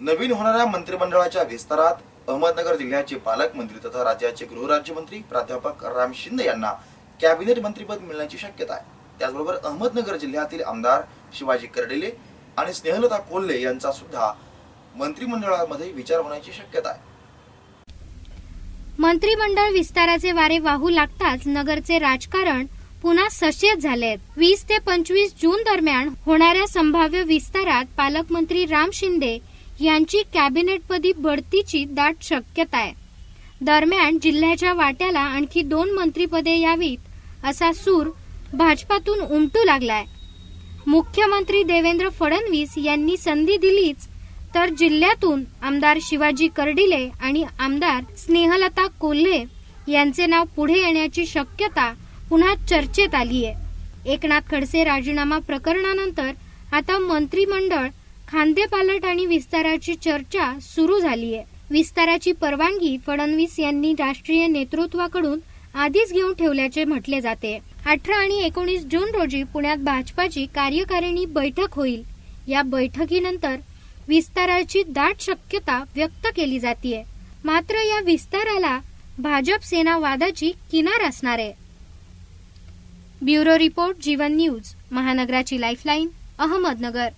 नवीन होणाऱ्या मंत्रिमंडळाच्या विस्तारात अहमदनगर जिल्ह्याचे पालकमंत्री तथा राज्याचे गृहराज्यमंत्री प्राध्यापक राम शिंदे यांना कॅबिनेट मंत्रीपद मिळण्याची शक्यता आहे. त्याचबरोबर अहमदनगर जिल्ह्यातील आमदार शिवाजी कर्डिले आणि स्नेहलता कोल्हे यांचा सुद्धा मंत्रिमंडळामध्ये विचार होण्याची शक्यता आहे. मंत्रिमंडळ विस्ताराचे वारे वाहू लागताच नगरचे राजकारण पुन्हा सशेत झाले वीस ते पंचवीस जून दरम्यान होणाऱ्या संभाव्य विस्तारात पालकमंत्री राम शिंदे यांची कॅबिनेटपदी बढतीची दाट शक्यता आहे दरम्यान जिल्ह्याच्या वाट्याला आणखी दोन मंत्रीपदे यावीत असा सूर भाजपातून उमटू लागलाय. मुख्यमंत्री देवेंद्र फडणवीस यांनी संधी दिलीच तर जिल्ह्यातून आमदार शिवाजी कर्डिले आणि आमदार स्नेहलता कोल्हे यांचे नाव पुढे येण्याची शक्यता पुन्हा चर्चेत आली आहे एकनाथ खडसे राजीनामा प्रकरणानंतर आता मंत्रिमंडळ खांदेपालट आणि विस्ताराची चर्चा सुरू झाली आहे विस्ताराची परवानगी फडणवीस यांनी राष्ट्रीय नेतृत्वाकडून आधीच घेऊन ठेवल्याचे म्हटले जाते. अठरा आणि एकोणीस जून रोजी पुण्यात भाजपाची कार्यकारिणी बैठक होईल. या बैठकीनंतर विस्ताराची दाट शक्यता व्यक्त केली जाते मात्र या विस्ताराला भाजप सेना वादाची किनार असणार आहे. ब्युरो रिपोर्ट जीवन न्यूज महानगराची लाईफलाईन अहमदनगर.